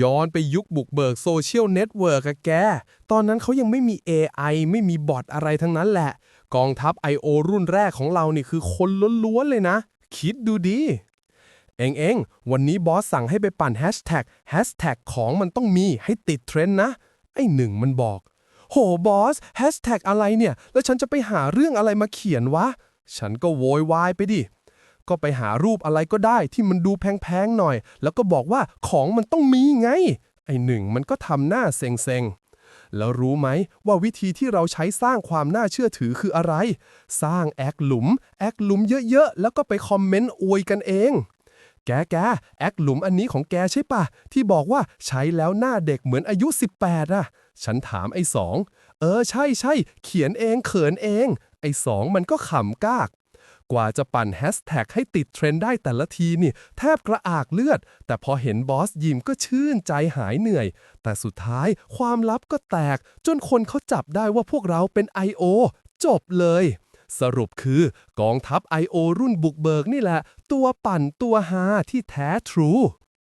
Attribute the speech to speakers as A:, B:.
A: ย้อนไปยุคบุกเบิกโซเชียลเน็ตเวิร์กอะแก ตอนนั้นเขายังไม่มี AI ไม่มีบอทอะไรทั้งนั้นแหละ กองทัพ I.O. รุ่นแรกของเรานี่คือคนล้วนๆเลยนะ คิดดูดี เองเองวันนี้บอสสั่งให้ไปปั่นแฮชแท็กแฮชแท็กของมันต้องมีให้ติดเทรนด์นะ ไอ้หนึ่งมันบอก โหบอสแฮชแท็กอะไรเนี่ย แล้วฉันจะไปหาเรื่องอะไรมาเขียนวะ ฉันก็โวยวายไปดิ ก็ไปหารูปอะไรก็ได้ที่มันดูแพงๆหน่อย แล้วก็บอกว่าของมันต้องมีไง ไอ้หนึ่งมันก็ทำหน้าเซ็งๆ แล้วรู้ไหมว่าวิธีที่เราใช้สร้างความน่าเชื่อถือคืออะไร สร้างแอคหลุม แอคหลุมเยอะๆ แล้วก็ไปคอมเมนต์อวยกันเอง แกแกแอคหลุมอันนี้ของแกใช่ปะที่บอกว่าใช้แล้วหน้าเด็กเหมือนอายุ 18อะฉันถามไอ้สองเออใช่ใช่เขียนเองเขินเอง ไอ้สองมันก็ขำกาก กว่าจะปั่นแฮชแท็กให้ติดเทรนด์ได้แต่ละทีนี่ แทบกระอากเลือด แต่พอเห็นบอสยิมก็ชื่นใจหายเหนื่อย แต่สุดท้ายความลับก็แตก จนคนเขาจับได้ว่าพวกเราเป็น I.O. จบเลย สรุปคือกองทัพ I.O. รุ่นบุกเบิกนี่แหละ ตัวปั่นตัวฮาที่แท้ทรู